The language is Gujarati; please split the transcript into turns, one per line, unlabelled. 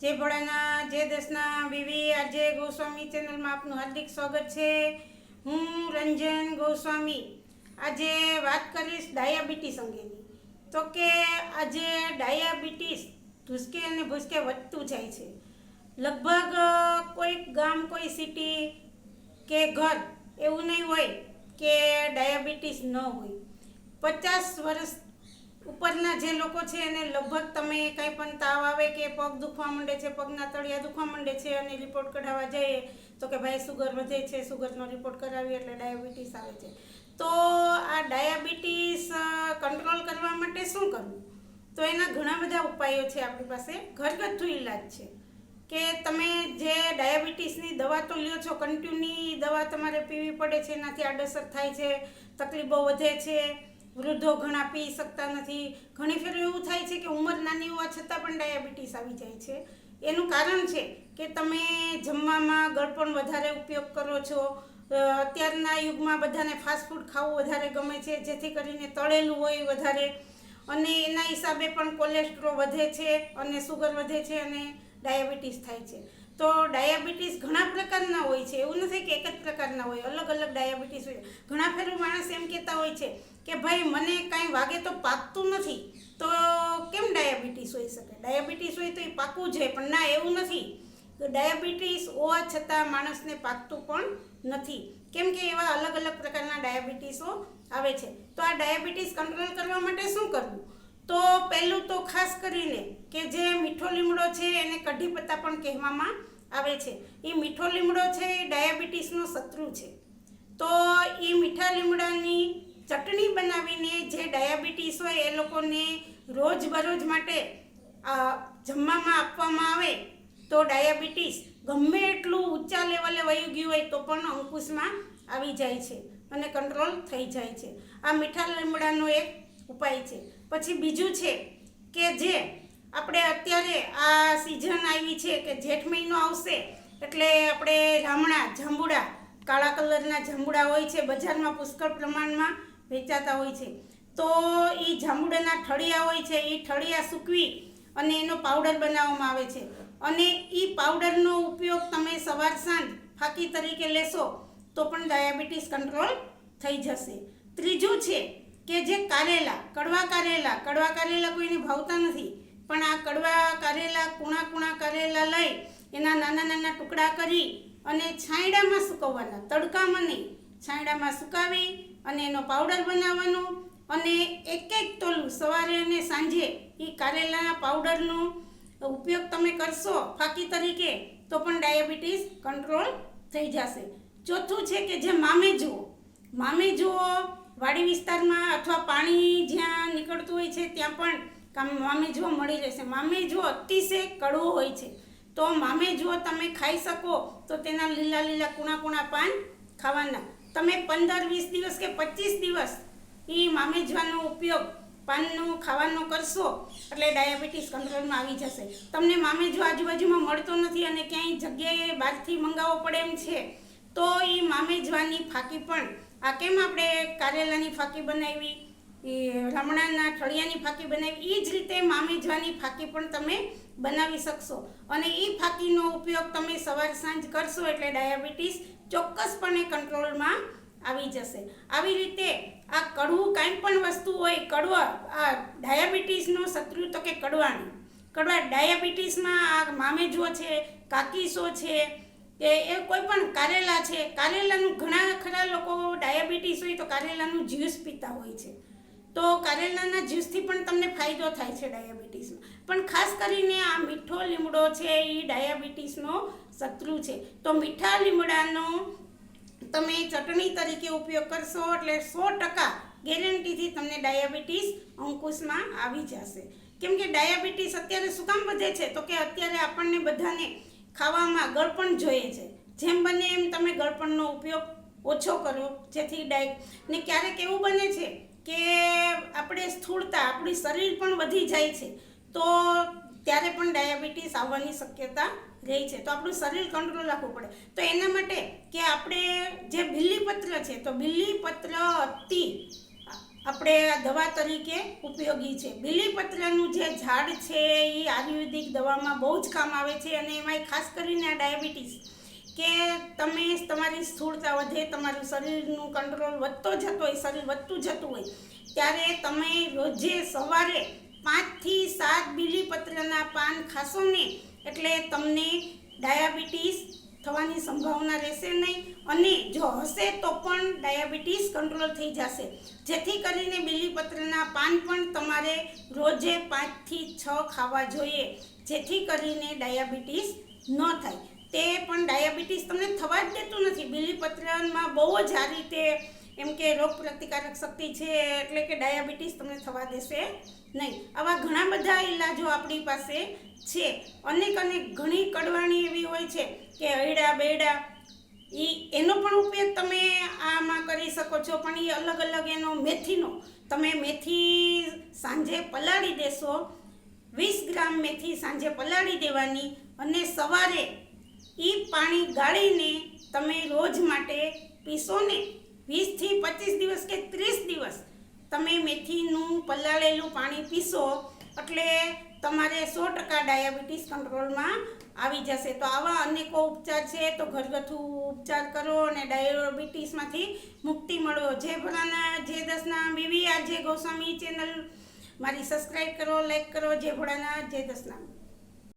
જય ભોળાના, જે દેશના વિવી, આજે ગોસ્વામી ચેનલમાં આપનું હાર્દિક સ્વાગત છે. હું રંજન ગોસ્વામી. આજે વાત કરીશ ડાયાબિટીસ અંગેની. તો કે આજે ડાયાબિટીસ ધુસકે અને ભૂસકે વધતું જાય છે. લગભગ કોઈ ગામ, કોઈ સિટી કે ઘર એવું નહીં હોય કે ડાયાબિટીસ ન હોય. પચાસ વર્ષ ઉપરના જે લોકો છે એને લગભગ તમે કંઈ પણ તાવ આવે કે પગ દુખવા માંડે છે, પગના તળિયા દુખવા માંડે છે અને રિપોર્ટ કઢાવવા જઈએ, તો કે ભાઈ સુગર વધે છે સુગરનો રિપોર્ટ કરાવીએ એટલે ડાયાબિટીસ આવે છે. તો આ ડાયાબિટીસ કંટ્રોલ કરવા માટે શું કરવું? તો એના ઘણા બધા ઉપાયો છે આપણી પાસે. ઘરગથ્થુ ઈલાજ છે. કે તમે જે ડાયાબિટીસની દવા તો લ્યો છો કન્ટિન્યુની દવા તમારે પીવી પડે છે, એનાથી આડઅસર થાય છે, તકલીફો વધે છે વૃદ્ધો ઘણા પી શકતા નથી. ઘણી ફેર એવું થાય છે કે ઉંમર નાની હોવા છતાં પણ ડાયાબિટીસ આવી જાય છે. એનું કારણ છે કે તમે જમવામાં ગળપણ વધારે ઉપયોગ કરો છો. અત્યારના યુગમાં બધાને ફાસ્ટ ફૂડ ખાવું વધારે ગમે છે, જેથી કરીને તળેલું હોય વધારે. અને એના હિસાબે પણ કોલેસ્ટ્રોલ વધે છે અને સુગર વધે છે અને ડાયાબિટીસ થાય છે. તો ડાયાબિટીસ ઘણા પ્રકારના હોય છે. એવું નથી કે એક જ પ્રકારના હોય અલગ અલગ ડાયાબિટીસ હોય. ઘણા ફેરું માણસ એમ કહેતા હોય છે કે ભાઈ મને કાંઈ વાગે તો પાકતું નથી, તો કેમ ડાયાબિટીસ હોઈ શકે? ડાયાબિટીસ હોય તો એ પાકવું જોઈએ પણ ના, એવું નથી. તો ડાયાબિટીસ હોવા છતાં માણસને પાકતું પણ નથી. કેમ કે એવા અલગ અલગ પ્રકારના ડાયાબિટીસો આવે છે. તો આ ડાયાબિટીસ કંટ્રોલ કરવા માટે શું કરવું? તો પહેલું તો ખાસ કરીને કે જે મીઠો લીમડો છે એને કઢી પત્તા પણ કહેવામાં આવે છે. એ મીઠો લીમડો છે એ ડાયાબિટીસનો શત્રુ છે. તો એ મીઠા લીમડાની ચટણી બનાવીને જે ડાયાબિટીસ હોય એ લોકોને રોજબરોજ માટે જમવામાં આપવામાં આવે તો ડાયાબિટીસ ગમે એટલું ઊંચા લેવલે વહી ગયું હોય તો પણ અંકુશમાં આવી જાય છે અને કંટ્રોલ થઈ જાય છે. આ મીઠા લીમડાનો એક ઉપાય છે. પછી બીજું છે કે જે આપણે અત્યારે આ સિઝન આવી છે કે જેઠ મહિનો આવશે એટલે આપણે રામણા, જાંબુડા, કાળા કલરના જાંબુડા હોય છે બજારમાં પુષ્કળ પ્રમાણમાં વેચાતા હોય છે. તો એ જાંબુડાના ઠળિયા હોય છે એ ઠળિયા સૂકવી અને એનો પાવડર બનાવવામાં આવે છે. અને એ પાવડરનો ઉપયોગ તમે સવાર સાંજ ફાકી તરીકે લેશો, તો પણ ડાયાબિટીસ કંટ્રોલ થઈ જશે. ત્રીજું છે કે જે કારેલા, કડવા કારેલા કડવા કારેલા કોઈને ભાવતા નથી, પણ આ કડવા કારેલા, કૂણા કૂણા કારેલા લઈ એના નાના નાના ટુકડા કરી અને છાંયડામાં સુકવવાના, તડકામાં નહીં. છાંયડામાં સુકાવી અને એનો પાવડર બનાવવાનો અને એક એક તોલું સવારે અને સાંજે એ કારેલાના પાવડરનો ઉપયોગ તમે કરશો ફાકી તરીકે, તો પણ ડાયાબિટીસ કંટ્રોલ થઈ જશે. ચોથું છે કે જે મામે જુઓ મામે જુઓ વાડી વિસ્તારમાં અથવા પાણી જ્યાં નીકળતું હોય છે ત્યાં પણ કામ મામે જુઓ મળી રહેશે. મામે જુઓ અતિશય કડવો હોય છે. તો મામે જુઓ તમે ખાઈ શકો તો તેના લીલા લીલા કૂણા કૂણા પાન ખાવાના. તમે પંદર, વીસ દિવસ કે પચીસ દિવસ એ મામેજવાનો ઉપયોગ પાનનો, ખાવાનો કરશો, એટલે ડાયાબિટીસ કંટ્રોલમાં આવી જશે. તમને મામેજો આજુબાજુમાં મળતો નથી અને ક્યાંય જગ્યાએ બહારથી મંગાવવો પડે એમ છે, તો એ મામેજવાની ફાકી પણ. આ કેમ આપણે કારેલાની ફાકી બનાવી? એ રમણાના ઠળિયાની ફાકી બનાવી? એ જ રીતે મામેજવાની ફાકી પણ તમે બનાવી શકશો. અને એ ફાકીનો ઉપયોગ તમે સવાર સાંજ કરશો એટલે ડાયાબિટીસ ચોક્કસપણે કંટ્રોલમાં આવી જશે. આવી રીતે આ કડવું કાંઈ પણ વસ્તુ હોય, કડવા, આ ડાયાબિટીસનો શત્રુ તો કે કડવાનું. કડવા ડાયાબિટીસમાં આ મામેજો છે, કાકીસો છે, કે એ કોઈ પણ કારેલા છે, કારેલાનું ઘણા ખરા લોકો ડાયાબિટીસ હોય તો કારેલાનું જ્યુસ પીતા હોય છે. તો કારેલાના જ્યુસથી પણ તમને ફાયદો થાય છે ડાયાબિટીસમાં. પણ ખાસ કરીને આ મીઠો લીમડો છે એ ડાયાબિટીસનો શત્રુ છે. તો મીઠા લીમડાનો તમે ચટણી તરીકે ઉપયોગ કરશો એટલે સો ટકા ગેરંટીથી તમને ડાયાબિટીસ અંકુશમાં આવી જશે. કેમ કે ડાયાબિટીસ અત્યારે શું કામ વધે છે? તો કે અત્યારે આપણને બધાને ખાવામાં ગળપણ જોઈએ છે. જેમ બને એમ તમે ગળપણનો ઉપયોગ ઓછો કરો. જેથી ડાય ને ક્યારેક એવું બને છે કે આપણે સ્થૂળતા, આપણી શરીર પણ વધી જાય છે. તો ત્યારે પણ ડાયાબિટીસ આવવાની શક્યતા રહે છે, તો આપણું શરીર કંટ્રોલ રાખવું પડે. તો એના માટે કે આપણે જે બિલ્લીપત્ર છે, તો બિલ્લીપત્ર અતિ આપણે દવા તરીકે ઉપયોગી છે. બીલીપત્રનું જે ઝાડ છે, એ આયુર્વેદિક દવામાં બહુ જ કામ આવે છે અને એમાંય ખાસ કરીને આ ડાયાબિટીસ. કે તમે તમારી સ્થૂળતા વધે, તમારું શરીરનું કંટ્રોલ વધતો જતો હોય, શરીર વધતું જતું હોય, ત્યારે તમે રોજે સવારે પાંચથી સાત બીલીપત્રના પાન ખાશો ને એટલે તમને ડાયાબિટીસ થવાની સંભાવના રહેશે નહીં. અને જો હશે તો પણ ડાયાબિટીસ કંટ્રોલ થઈ જશે. જેથી કરીને બીલીપત્રના પાન પણ તમારે રોજે પાંચથી છ ખાવા જોઈએ. જેથી કરીને ડાયાબિટીસ ન થાય. તે પણ ડાયાબિટીસ તમને થવા જ દેતું નથી. બીલીપત્રમાં બહુ જ આ રીતે એમ કે રોગ પ્રતિકારક શક્તિ છે એટલે કે ડાયાબિટીસ તમને થવા દેશે નહીં. આવા ઘણા બધા ઈલાજો આપણી પાસે છે. અનેક અનેક ઘણી કડવાણી એવી હોય છે કે હૈડા બેડા એ એનો પણ ઉપયોગ તમે આમાં કરી શકો છો. પણ એ અલગ અલગ એનો મેથીનો તમે મેથી સાંજે પલાળી દેશો. વીસ ગ્રામ મેથી સાંજે પલાળી દેવાની અને સવારે એ પાણી ગાળીને તમે રોજ માટે પીશો ને વીસથી પચીસ દિવસ કે ત્રીસ દિવસ તમે મેથીનું પલાળેલું પાણી પીશો એટલે તમારે સો ટકા ડાયાબિટીસ કંટ્રોલમાં આવી જશે. તો આવા અનેકો ઉપચાર છે, તો ઘરગથ્થુ ઉપચાર કરો અને ડાયાબિટીસમાંથી મુક્તિ મળો. જે ભોળાના જે દસના બીવી આજે ગૌસ્વામી ચેનલ મારી સબસ્ક્રાઈબ કરો લાઈક કરો. જે ભોળાના જે દસના